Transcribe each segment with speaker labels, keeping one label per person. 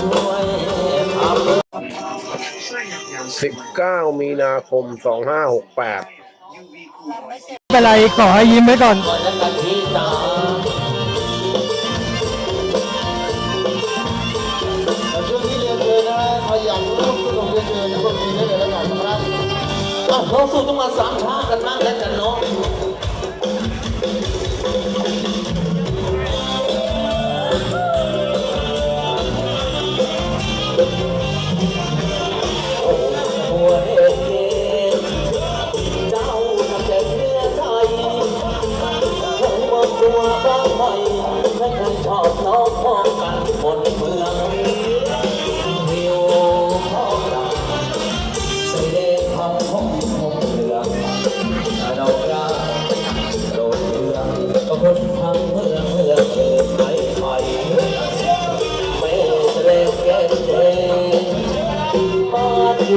Speaker 1: 19มีนาคม2568
Speaker 2: ไม่เป็นไรขอให้ยิ้มไว้ก่อน
Speaker 3: ช่วงที่เรียนเชิญนะฮะใครอยากร่วมสนุกเรียนเชิญพวกนี้ได้เลยแล้วกันนะครับอะเราสู้ต้องมาสามชากันบ้างแล้วกันเนาะ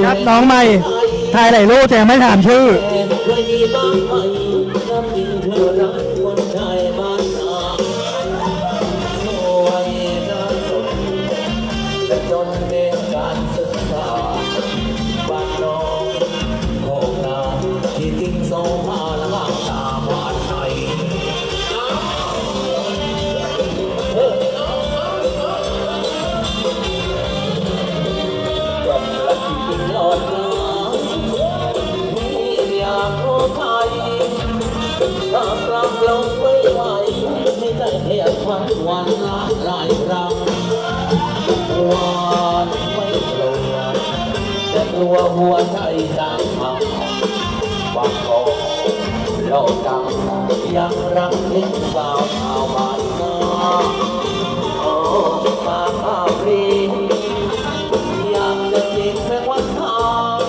Speaker 4: ครั
Speaker 2: บน้องใหม่ถ่ายหลายรูปแต่ยังไม่ถามชื่อ
Speaker 4: เคยมีบ้างไหมน้ำดินเธอรักคนชายบ้านนาสวยน่า กลับลงไม่ไหวไม่ได้เพียงวันวันละหลายครั้งวันไม่ลัวแต่กลัวหัวใจดังพังบางโอกโลกดังยังรักทิ้งสาวชาวบ้านนาโอ้มาข้าวรีอยากจะจีบแค่วันทาง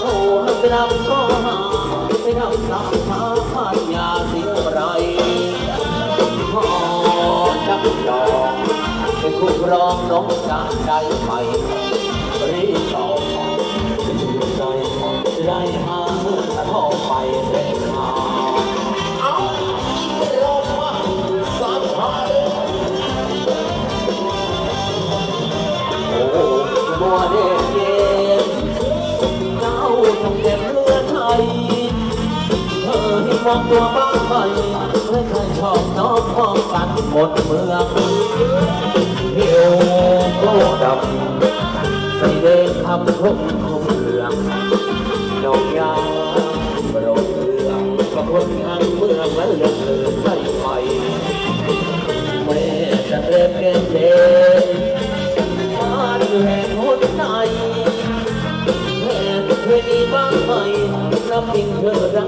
Speaker 4: โอ้ไปนำก็หาไปนำตามหาผ่าน รองน้องจากใจใหม่รีบตอบใจจะได้หาเมื่อท้องไปเร่งหาเอาอีกรอบมาสามชาเลยบัวเด็กเย็นเจ้าทำเก็บเรือไทยเธอที่มองตัวบ้างไหมไม่เคยชอบน้องพ้องกันหมดเมือง ทำทุกคงเรื่องดอกยาโปรดเรืองก็คนทางเมืองและเลืองเลือใส่ไฟเมื่จะเริ่มเกณฑ์เดบ้าดูแห่งหัวใจแม่เคยมีบ้างไหมน้ำพิงเธอรัก